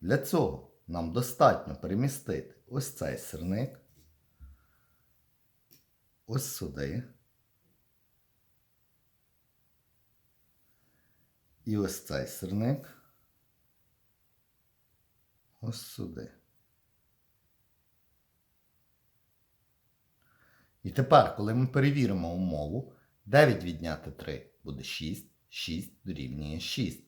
Для цього нам достатньо перемістити ось цей сирник, ось сюди. І ось цей сирник ось сюди. І тепер, коли ми перевіримо умову, 9 відняти 3 буде 6, 6 дорівнює 6.